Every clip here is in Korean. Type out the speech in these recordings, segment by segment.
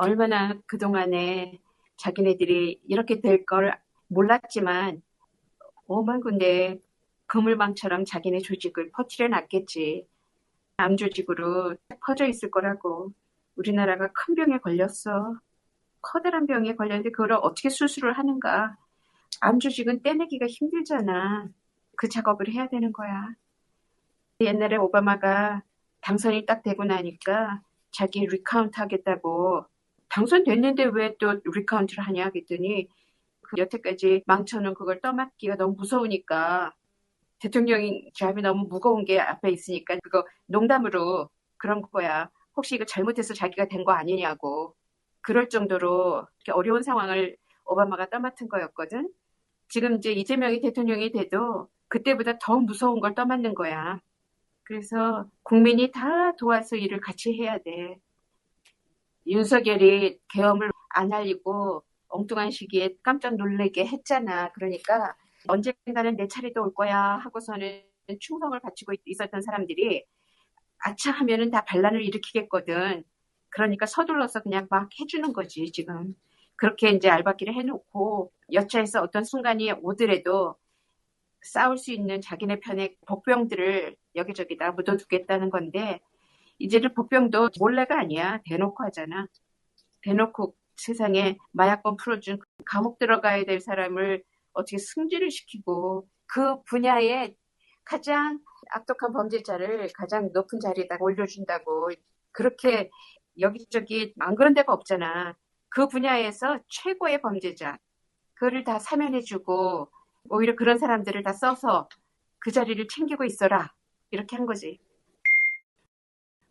얼마나 그동안에 자기네들이 이렇게 될 걸 몰랐지만 오만 군데 그물망처럼 자기네 조직을 퍼뜨려 놨겠지. 암 조직으로 퍼져 있을 거라고. 우리나라가 큰 병에 걸렸어. 커다란 병에 걸렸는데 그걸 어떻게 수술을 하는가. 암 조직은 떼내기가 힘들잖아. 그 작업을 해야 되는 거야. 옛날에 오바마가 당선이 딱 되고 나니까 자기 리카운트 하겠다고 당선됐는데 왜 또 리카운트를 하냐 했더니 그 여태까지 망쳐놓은 그걸 떠맡기가 너무 무서우니까 대통령이 잡이 너무 무거운 게 앞에 있으니까 그거 농담으로 그런 거야. 혹시 이거 잘못해서 자기가 된 거 아니냐고. 그럴 정도로 어려운 상황을 오바마가 떠맡은 거였거든. 지금 이제 이재명이 대통령이 돼도 그때보다 더 무서운 걸 떠맡는 거야. 그래서 국민이 다 도와서 일을 같이 해야 돼. 윤석열이 계엄을 안 알리고 엉뚱한 시기에 깜짝 놀래게 했잖아. 그러니까 언젠가는 내 차례도 올 거야 하고서는 충성을 바치고 있었던 사람들이 아차 하면은 다 반란을 일으키겠거든. 그러니까 서둘러서 그냥 막 해주는 거지, 지금. 그렇게 이제 알바끼를 해놓고 여차해서 어떤 순간이 오더라도 싸울 수 있는 자기네 편의 복병들을 여기저기다 묻어두겠다는 건데 이제는 복병도 몰래가 아니야. 대놓고 하잖아. 대놓고 세상에 마약범 풀어준 감옥 들어가야 될 사람을 어떻게 승진을 시키고 그 분야에 가장 악독한 범죄자를 가장 높은 자리에다 올려준다고 그렇게 여기저기 안 그런 데가 없잖아. 그 분야에서 최고의 범죄자 그거를 다 사면해주고 오히려 그런 사람들을 다 써서 그 자리를 챙기고 있어라 이렇게 한 거지.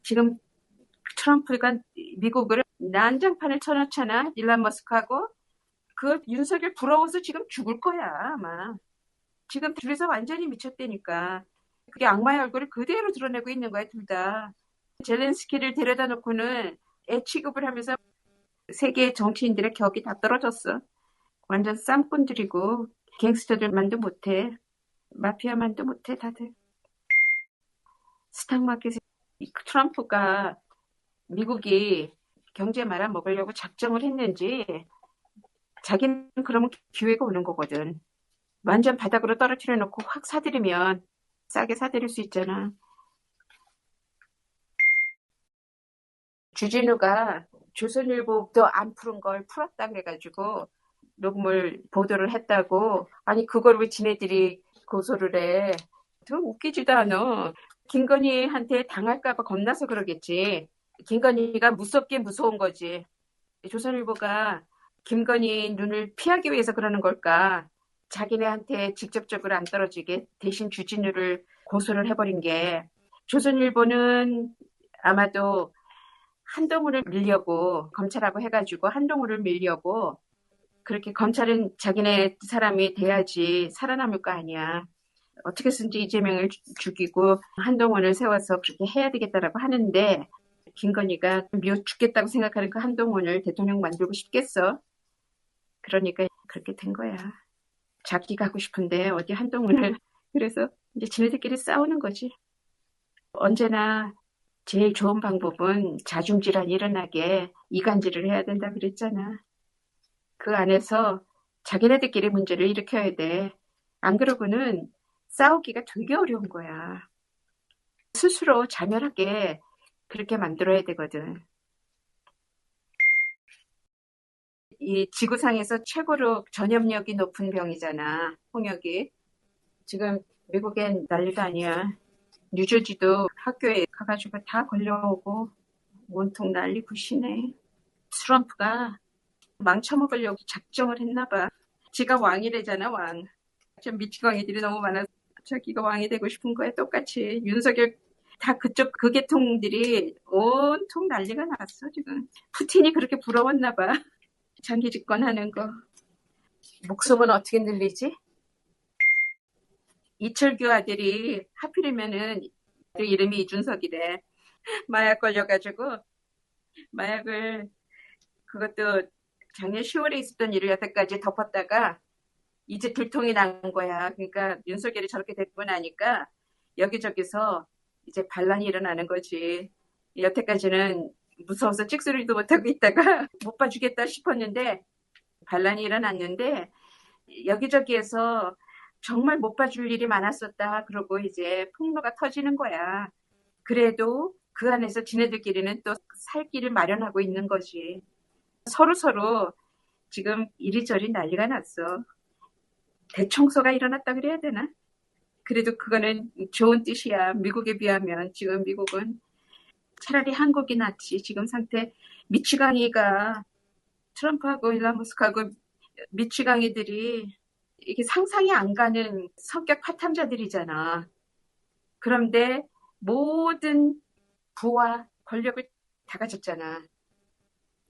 지금 트럼프가 미국을 난장판을 쳐놓잖아 일란 머스크하고 그 윤석열 부러워서 지금 죽을 거야 아마. 지금 둘이서 완전히 미쳤대니까 그게 악마의 얼굴을 그대로 드러내고 있는 거야 둘 다. 젤렌스키를 데려다 놓고는 애 취급을 하면서 세계 정치인들의 격이 다 떨어졌어. 완전 쌈꾼들이고 갱스터들만도 못해. 마피아만도 못해 다들. 스탁마켓에 트럼프가 미국이 경제 말아 먹으려고 작정을 했는지 자기는 그러면 기회가 오는 거거든. 완전 바닥으로 떨어뜨려 놓고 확 사들이면 싸게 사들일 수 있잖아. 주진우가 조선일보도 안 푸른 걸 풀었다 그래가지고 녹음을 보도를 했다고 아니 그걸 왜 지네들이 고소를 해? 더 웃기지도 않아. 김건희한테 당할까봐 겁나서 그러겠지. 김건희가 무섭게 무서운 거지. 조선일보가 김건희 눈을 피하기 위해서 그러는 걸까? 자기네한테 직접적으로 안 떨어지게 대신 주진우를 고소를 해버린 게 조선일보는 아마도 한동훈을 밀려고 검찰하고 해가지고 한동훈을 밀려고 그렇게 검찰은 자기네 사람이 돼야지 살아남을 거 아니야. 어떻게 든지 이재명을 죽이고 한동훈을 세워서 그렇게 해야 되겠다라고 하는데 김건희가 미워 죽겠다고 생각하는 그 한동훈을 대통령 만들고 싶겠어. 그러니까 그렇게 된 거야. 자기가 하고 싶은데 어디 한동훈을 그래서 이제 지네들끼리 싸우는 거지. 언제나 제일 좋은 방법은 자중질환이 일어나게 이간질을 해야 된다 그랬잖아. 그 안에서 자기네들끼리 문제를 일으켜야 돼. 안 그러고는 싸우기가 되게 어려운 거야. 스스로 자멸하게 그렇게 만들어야 되거든. 이 지구상에서 최고로 전염력이 높은 병이잖아. 홍역이. 지금 미국엔 난리가 아니야. 뉴저지도 학교에 가가지고 다 걸려오고 온통 난리 굿이네. 트럼프가 망쳐먹으려고 작정을 했나 봐. 지가 왕이래잖아, 왕. 좀 미치광이들이 너무 많아서 자기가 왕이 되고 싶은 거야, 똑같이. 윤석열 다 그쪽 그 계통들이 온통 난리가 났어, 지금. 푸틴이 그렇게 부러웠나 봐. 장기 집권하는 거. 목숨은 어떻게 늘리지? 이철규 아들이 하필이면은 그 이름이 이준석이래. 마약 걸려가지고 마약을 그것도 작년 10월에 있었던 일을 여태까지 덮었다가 이제 들통이 난 거야. 그러니까 윤석열이 저렇게 됐고 나니까 여기저기서 이제 반란이 일어나는 거지. 여태까지는 무서워서 찍소리도 못하고 있다가 못 봐주겠다 싶었는데 반란이 일어났는데 여기저기에서 정말 못 봐줄 일이 많았었다. 그러고 이제 폭로가 터지는 거야. 그래도 그 안에서 지네들끼리는 또 살 길을 마련하고 있는 거지. 서로 서로 지금 이리저리 난리가 났어. 대청소가 일어났다 그래야 되나? 그래도 그거는 좋은 뜻이야. 미국에 비하면 지금 미국은 차라리 한국이 낫지. 지금 상태 미치광이가 트럼프하고 일란 머스크하고 미치광이들이 이게 상상이 안 가는 성격 파탐자들이잖아. 그런데 모든 부와 권력을 다 가졌잖아.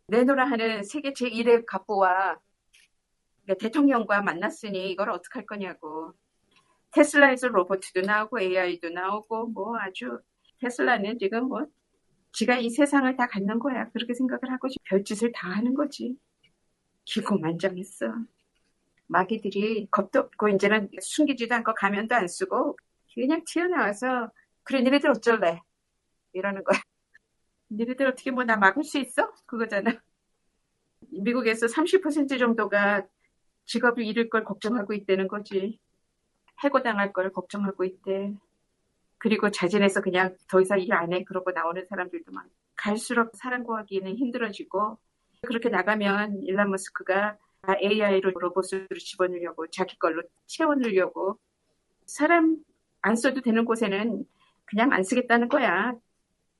내노라 하는 세계 제1의 갑부와 그러니까 대통령과 만났으니 이걸 어떡할 거냐고. 테슬라에서 로봇도 나오고 AI도 나오고 뭐 아주 테슬라는 지금 뭐 지가 이 세상을 다 갖는 거야. 그렇게 생각을 하고 별짓을 다 하는 거지. 기고만장했어. 마귀들이 겁도 없고 이제는 숨기지도 않고 가면도 안 쓰고 그냥 튀어나와서 그래 니네들 어쩔래 이러는 거야. 니네들 어떻게 뭐 나 막을 수 있어? 그거잖아. 미국에서 30% 정도가 직업을 잃을 걸 걱정하고 있다는 거지. 해고당할 걸 걱정하고 있대. 그리고 자진해서 그냥 더 이상 일 안 해. 그러고 나오는 사람들도 많고. 갈수록 사람 구하기는 힘들어지고 그렇게 나가면 일란 머스크가 AI로 로봇으로 집어넣으려고 자기 걸로 채워넣으려고 사람 안 써도 되는 곳에는 그냥 안 쓰겠다는 거야.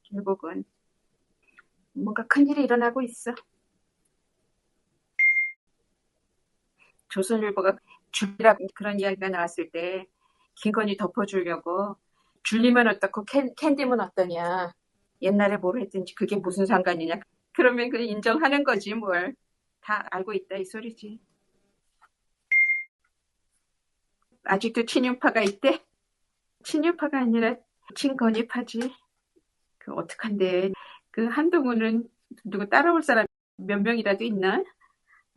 결국은 뭔가 큰일이 일어나고 있어. 조선일보가 줄리라 그런 이야기가 나왔을 때 김건희 덮어주려고 줄리면 어떻고 캔, 캔디면 어떠냐. 옛날에 뭘 했든지 그게 무슨 상관이냐. 그러면 그 인정하는 거지 뭘. 다 알고 있다 이 소리지. 아직도 친윤파가 있대? 친윤파가 아니라 친건희파지. 그 어떡한데. 그 한동훈은 누구 따라올 사람 몇 명이라도 있나?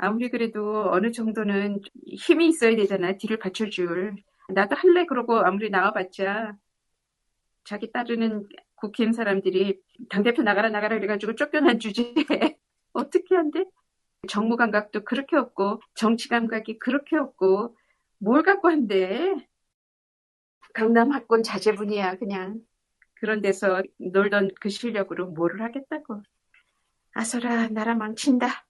아무리 그래도 어느 정도는 힘이 있어야 되잖아. 뒤를 받쳐줄. 나도 할래 그러고 아무리 나와봤자 자기 따르는 국힘 사람들이 당대표 나가라 나가라 그래가지고 쫓겨난 주제에 어떻게 한대? 정무 감각도 그렇게 없고 정치 감각이 그렇게 없고 뭘 갖고 한대? 강남 학군 자제분이야 그냥 그런 데서 놀던 그 실력으로 뭐를 하겠다고 아서라 나라 망친다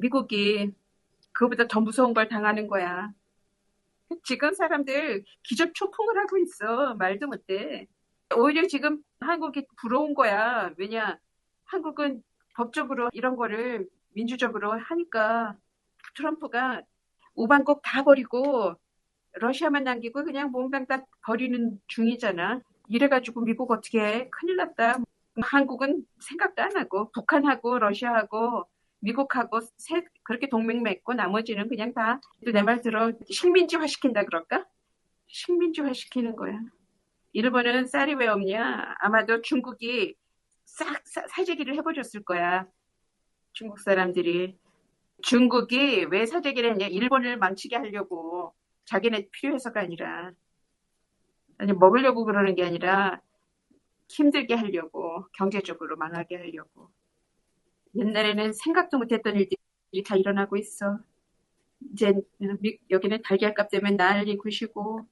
미국이 그거보다 더 무서운 걸 당하는 거야 지금 사람들 기적 초풍을 하고 있어 말도 못해 오히려 지금 한국이 부러운 거야 왜냐 한국은 법적으로 이런 거를 민주적으로 하니까 트럼프가 우방국 다 버리고 러시아만 남기고 그냥 몽땅 다 버리는 중이잖아. 이래가지고 미국 어떻게 해? 큰일 났다. 한국은 생각도 안 하고 북한하고 러시아하고 미국하고 세, 그렇게 동맹 맺고 나머지는 그냥 다 내 말 들어 식민지화 시킨다 그럴까? 식민지화 시키는 거야. 일본은 쌀이 왜 없냐? 아마도 중국이 싹 사재기를 해버렸을 거야. 중국 사람들이. 중국이 왜 사재기를 했냐? 일본을 망치게 하려고. 자기네 필요해서가 아니라. 아니, 먹으려고 그러는 게 아니라 힘들게 하려고. 경제적으로 망하게 하려고. 옛날에는 생각도 못했던 일들이 다 일어나고 있어. 이제 여기는 달걀값 때문에 난리 구시고